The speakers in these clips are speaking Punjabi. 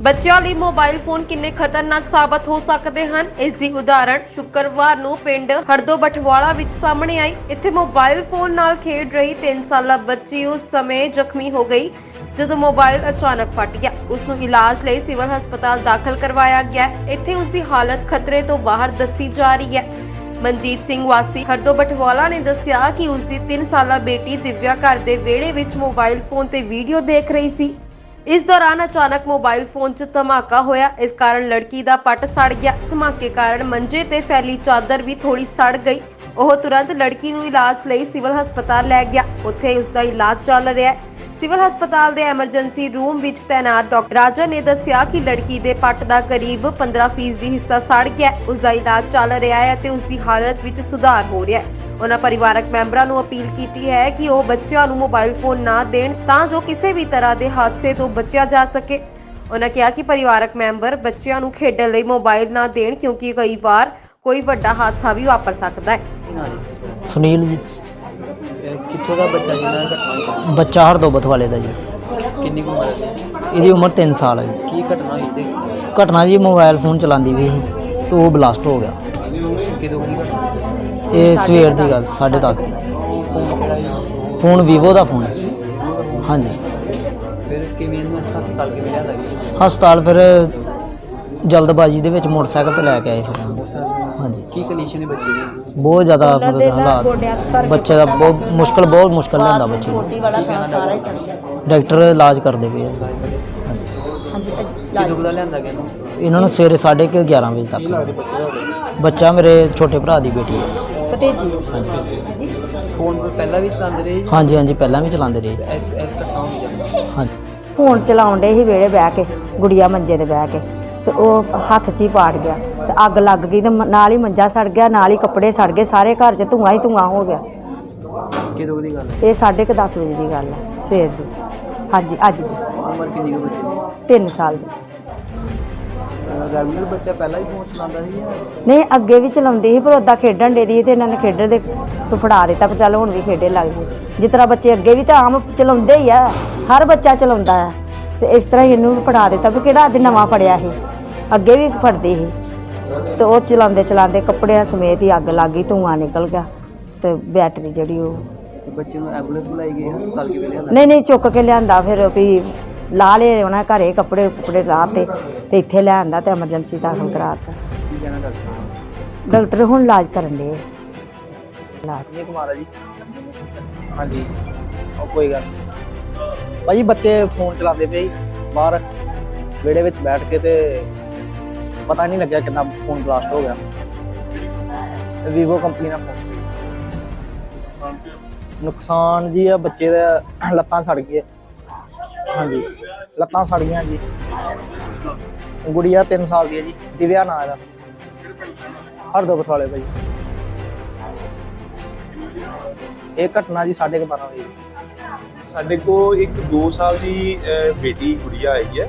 ਬੱਚਿਆਂ ਲਈ ਮੋਬਾਈਲ ਫੋਨ ਕਿੰਨੇ ਖਤਰਨਾਕ ਸਾਬਤ ਹੋ ਸਕਦੇ ਹਨ? ਇਸ ਦੀ ਉਦਾਹਰਣ ਸ਼ੁੱਕਰਵਾਰ ਨੂੰ ਪਿੰਡ ਹਰਦੋ ਬਟਵਾਲਾ ਵਿੱਚ ਸਾਹਮਣੇ ਆਈ। ਇੱਥੇ ਮੋਬਾਈਲ ਫੋਨ ਨਾਲ ਖੇਡ ਰਹੀ 3 ਸਾਲਾ ਬੱਚੀ ਉਸ ਸਮੇਂ ਜ਼ਖਮੀ ਹੋ ਗਈ ਜਦੋਂ ਮੋਬਾਈਲ ਅਚਾਨਕ ਫਟ ਗਿਆ। ਉਸ ਨੂੰ ਇਲਾਜ ਲਈ ਸਿਵਲ ਹਸਪਤਾਲ ਦਾਖਲ ਕਰਵਾਇਆ ਗਿਆ। ਇੱਥੇ ਉਸ ਦੀ ਹਾਲਤ ਖਤਰੇ ਤੋਂ ਬਾਹਰ ਦੱਸੀ ਜਾ ਰਹੀ ਹੈ। ਮਨਜੀਤ ਸਿੰਘ ਵਾਸੀ ਹਰਦੋ ਬਟਵਾਲਾ ਨੇ ਦੱਸਿਆ ਕਿ ਉਸ ਦੀ 3 ਸਾਲਾ ਬੇਟੀ ਦਿਵਿਆ ਘਰ ਦੇ ਵਿਹੜੇ ਵਿੱਚ ਮੋਬਾਈਲ ਫੋਨ ਤੇ ਵੀਡੀਓ ਦੇਖ ਰਹੀ ਸੀ। ਇਸ ਦੌਰਾਨ ਅਚਾਨਕ ਮੋਬਾਈਲ ਫੋਨ 'ਚ ਧਮਾਕਾ ਹੋਇਆ। ਇਸ ਕਾਰਨ ਲੜਕੀ ਦਾ ਪੱਟ ਸੜ ਗਿਆ। ਧਮਾਕੇ ਕਾਰਨ ਮੰਜੇ ਤੇ ਫੈਲੀ ਚਾਦਰ ਵੀ ਥੋੜੀ ਸੜ ਗਈ। ਉਹ ਤੁਰੰਤ ਲੜਕੀ ਨੂੰ ਇਲਾਜ ਲਈ ਸਿਵਲ ਹਸਪਤਾਲ ਲੈ ਗਿਆ। ਉੱਥੇ ਉਸ ਦਾ ਇਲਾਜ ਚੱਲ ਰਿਹਾ ਹੈ। ਸਿਵਲ ਹਸਪਤਾਲ ਦੇ ਐਮਰਜੈਂਸੀ ਰੂਮ ਵਿੱਚ ਤੈਨਾਤ ਡਾਕਟਰ ਰਾਜਾ ਨੇ ਦੱਸਿਆ ਕਿ ਲੜਕੀ ਦੇ ਪੱਟ ਦਾ ਕਰੀਬ 15% ਦੀ ਹਿੱਸਾ ਸੜ ਗਿਆ ਉਸ ਦਾ ਇਲਾਜ ਚੱਲ ਰਿਹਾ ਹੈ ਅਤੇ ਉਸ ਦੀ ਹਾਲਤ ਵਿੱਚ ਸੁਧਾਰ ਹੋ ਰਿਹਾ ਹੈ। ਉਹਨਾਂ ਪਰਿਵਾਰਕ ਮੈਂਬਰਾਂ ਨੂੰ ਅਪੀਲ ਕੀਤੀ ਹੈ ਕਿ ਉਹ ਬੱਚਿਆਂ ਨੂੰ ਮੋਬਾਈਲ ਫੋਨ ਨਾ ਦੇਣ ਤਾਂ ਜੋ ਕਿਸੇ ਵੀ ਤਰ੍ਹਾਂ ਦੇ ਹਾਦਸੇ ਤੋਂ ਬਚਿਆ ਜਾ ਸਕੇ। ਉਹਨਾਂ ਕਿਹਾ ਕਿ ਪਰਿਵਾਰਕ ਮੈਂਬਰ ਬੱਚਿਆਂ ਨੂੰ ਖੇਡਣ ਲਈ ਮੋਬਾਈਲ ਨਾ ਦੇਣ ਕਿਉਂਕਿ ਕਈ ਵਾਰ ਕੋਈ ਵੱਡਾ ਹਾਦਸਾ ਵੀ ਵਾਪਰ ਸਕਦਾ ਹੈ। ਸੁਨੀਲ ਜੀ। ਕਿੱਥੋਂ ਦਾ ਬੱਚਾ ਜਿਹਨਾਂ ਦਾ ਘਟਨਾ? ਬੱਚਾ ਹਰਦੋਬਤ ਵਾਲੇ ਦਾ ਜੀ। ਕਿੰਨੀ ਕੁ ਉਮਰ ਹੈ? ਇਹਦੀ ਉਮਰ 3 ਸਾਲ ਹੈ ਜੀ। ਕੀ ਘਟਨਾ ਹੋਈ ਤੇ? ਘਟਨਾ ਜੀ ਮੋਬਾਈਲ ਫੋਨ ਚਲਾਉਂਦੀ ਵੀ ਸੀ ਤੇ ਉਹ ਬਲਾਸਟ ਹੋ ਗਿਆ। ਕਿਦੋਂ ਦੀ ਘਟਨਾ? ਇਹ ਸਵੇਰ ਦੀ ਗੱਲ 10:30 ਦੀ। ਫੋਨ ਵੀਵੋ ਦਾ ਫੋਨ ਹੈ। ਹਾਂਜੀ। ਫਿਰ ਕਿਵੇਂ ਇਹਨੂੰ ਹਸਪਤਾਲ ਕਿਵੇਂ ਲਿਆਂਦਾ ਗਿਆ? ਹਸਪਤਾਲ ਫਿਰ ਜਲਦਬਾਜ਼ੀ ਦੇ ਵਿੱਚ ਮੋਟਰਸਾਈਕਲ ਤੇ ਲੈ ਕੇ ਆਏ ਫਿਰ ਹਾਂਜੀ। ਕੀ ਕੰਡੀਸ਼ਨ ਹੈ ਬੱਚੇ ਦੀ? ਬਹੁਤ ਜ਼ਿਆਦਾ ਮਤਲਬ ਹਾਲਾਤ ਬੱਚੇ ਦਾ ਬਹੁਤ ਮੁਸ਼ਕਲ ਬਹੁਤ ਮੁਸ਼ਕਲ ਲੈਂਦਾ ਬੱਚੇ ਨੂੰ। ਕੀ ਕਹਿਣਾ ਡਾਕਟਰ ਡਾਕਟਰ ਇਲਾਜ ਕਰਦੇ ਪਏ ਆ। ਹਾਂਜੀ ਕਿਦੋਂ ਕੁ ਦਾ ਲਿਆਂਦਾ ਗਿਆ ਇਹਨੂੰ? ਇਹਨਾਂ ਨੂੰ ਸਵੇਰੇ 11:30 ਵਜੇ ਤੱਕ। ਬੱਚਾ ਮੇਰੇ ਛੋਟੇ ਭਰਾ ਦੀ ਬੇਟੀ ਹੈ ਭਤੀਜੀ? ਹਾਂਜੀ। ਫੋਨ ਪਹਿਲਾਂ ਵੀ ਚਲਾਉਂਦੇ ਰਹੇ ਜੀ? ਹਾਂਜੀ ਹਾਂਜੀ ਪਹਿਲਾਂ ਵੀ ਚਲਾਉਂਦੇ ਰਹੇ। ਹਾਂਜੀ। ਫੋਨ ਚਲਾਉਣ ਡੇ ਸੀ ਵੇੜੇ ਬਹਿ ਕੇ ਗੁੜੀਆ ਮੰਜੇ ਤੇ ਬਹਿ ਕੇ। ਤੇ ਉਹ ਹੱਥ 'ਚ ਹੀ ਪਾੜ ਗਿਆ। ਤੇ ਅੱਗ ਲੱਗ ਗਈ ਤੇ ਮ- ਨਾਲ ਹੀ ਮੰਜਾ ਸੜ ਗਿਆ ਨਾਲ ਹੀ ਕੱਪੜੇ ਸੜ ਗਏ ਸਾਰੇ ਘਰ 'ਚ ਧੂੰਆਂ ਹੀ ਧੂੰਆਂ ਹੋ ਗਿਆ। ਕਿਦੋਂ ਕੁ ਦੀ ਗੱਲ ਹੈ? ਇਹ ਸਾਢੇ ਕੁ ਦਸ ਵਜੇ ਦੀ ਗੱਲ ਹੈ ਸਵੇਰ ਦੀ। ਹਾਂਜੀ ਅੱਜ ਦੀ। ਉਮਰ ਕਿੰਨੀ ਕੁ ਬੱਚੇ ਦੀ? 3 ਸਾਲ ਦੀ। ਰੈਗੂਲਰ ਬੱਚਾ ਪਹਿਲਾਂ ਵੀ ਫੋਨ ਚਲਾਉਂਦਾ ਸੀ ਜਾਂ? ਨਹੀਂ ਅੱਗੇ ਵੀ ਚਲਾਉਂਦੀ ਸੀ ਪਰ ਉਦਾਂ ਖੇਡਣ ਦੇ ਦੀ ਤੇ ਇਹਨਾਂ ਨੇ ਖੇਡਣ ਦੇ ਤੋਂ ਫੜਾ ਦਿੱਤਾ ਪਰ ਚੱਲ ਹੁਣ ਵੀ ਖੇਡੇ ਲੱਗ ਜੇ ਜਿਸ ਤਰ੍ਹਾਂ ਬੱਚੇ ਅੱਗੇ ਵੀ ਤਾਂ ਆਮ ਚਲਾਉਂਦੇ ਹੀ ਆ ਹਰ ਬੱਚਾ ਚਲਾਉਂਦਾ ਆ ਤੇ ਇਸ ਤਰ੍ਹਾਂ ਹੀ ਇਹਨੂੰ ਵੀ ਫੜਾ ਦਿੱਤਾ ਵੀ ਕਿਹੜਾ ਅੱਜ ਨਵਾਂ ਫੜਿਆ ਸੀ। ਅੱਗੇ ਵੀ ਫੜਦੇ ਸੀ। ਤੇ ਉਹ ਚਲਾਉਂਦੇ ਚਲਾਉਂਦੇ ਕੱਪੜਿਆਂ ਸਮੇਤ ਹੀ ਅੱਗ ਲੱਗ ਗਈ ਧੂੰਆਂ ਨਿਕਲ ਗਿਆ ਤੇ ਬੈਟਰੀ ਜਿਹੜੀ ਉਹ ਤੇ ਬੱਚੇ ਨੂੰ ਐਂਬੂਲੈਂਸ ਬੁਲਾਈ ਗਈ ਹਸਪਤਾਲ ਕਿਵੇਂ ਲਿਆਂਦਾ? ਨਹੀਂ ਨਹੀਂ ਚੁੱਕ ਕੇ ਲਿਆਂਦਾ ਫਿਰ ਵੀ ਲਾ ਲਏ ਉਹਨਾਂ ਘਰੇ ਕੱਪੜੇ ਕੁਪੜੇ ਲਾ ਤੇ ਤੇ ਇੱਥੇ ਲਿਆਂਦਾ ਤੇ ਐਮਰਜੈਂਸੀ ਦਾਖਲ ਕਰਾਤਾ ਕੀ ਕਹਿਣਾ ਡਾਕਟਰ ਡਾਕਟਰ ਹੁਣ ਇਲਾਜ ਕਰਨ ਦੇ ਇਲਾਜ। ਕਿੰਨੇ ਕੁਮਾਰਾ ਜੀ। ਹਾਂਜੀ। ਉਹ ਕੋਈ ਗੱਲ ਭਾਜੀ ਬੱਚੇ ਫੋਨ ਚਲਾਉਂਦੇ ਪਏ ਸੀ ਬਾਹਰ ਵਿਹੜੇ ਵਿੱਚ ਬੈਠ ਕੇ ਤੇ ਪਤਾ ਨਹੀਂ ਲੱਗਿਆ ਕਿੰਨਾ ਫੋਨ ਬਲਾਸਟ ਹੋ ਗਿਆ। ਵੀਵੋ ਕੰਪਨੀ ਦਾ ਫੋਨ ਨੁਕਸਾਨ ਜੀ ਆ ਬੱਚੇ ਦਾ ਲੱਤਾਂ ਸੜ ਗਈਆਂ। ਹਾਂਜੀ। ਲੱਤਾਂ ਸੜ ਗਈਆਂ ਜੀ। ਗੁੜੀਆ 3 ਸਾਲ ਦੀ ਹੈ ਜੀ ਦਿਵਿਆ ਨਾਂ ਦਾ ਹਰਦੋ ਬਠਾਲੇ ਭਾਈ। ਇਹ ਘਟਨਾ ਜੀ 12:30 ਵਜੇ। ਸਾਡੇ ਕੋ ਇੱਕ 2 ਸਾਲ ਦੀ ਅਹ, ਬੇਟੀ ਗੁੜੀਆ ਆਈ ਹੈ।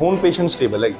ਹੁਣ ਪੇਸ਼ੈਂਟ ਸਟੇਬਲ ਹੈ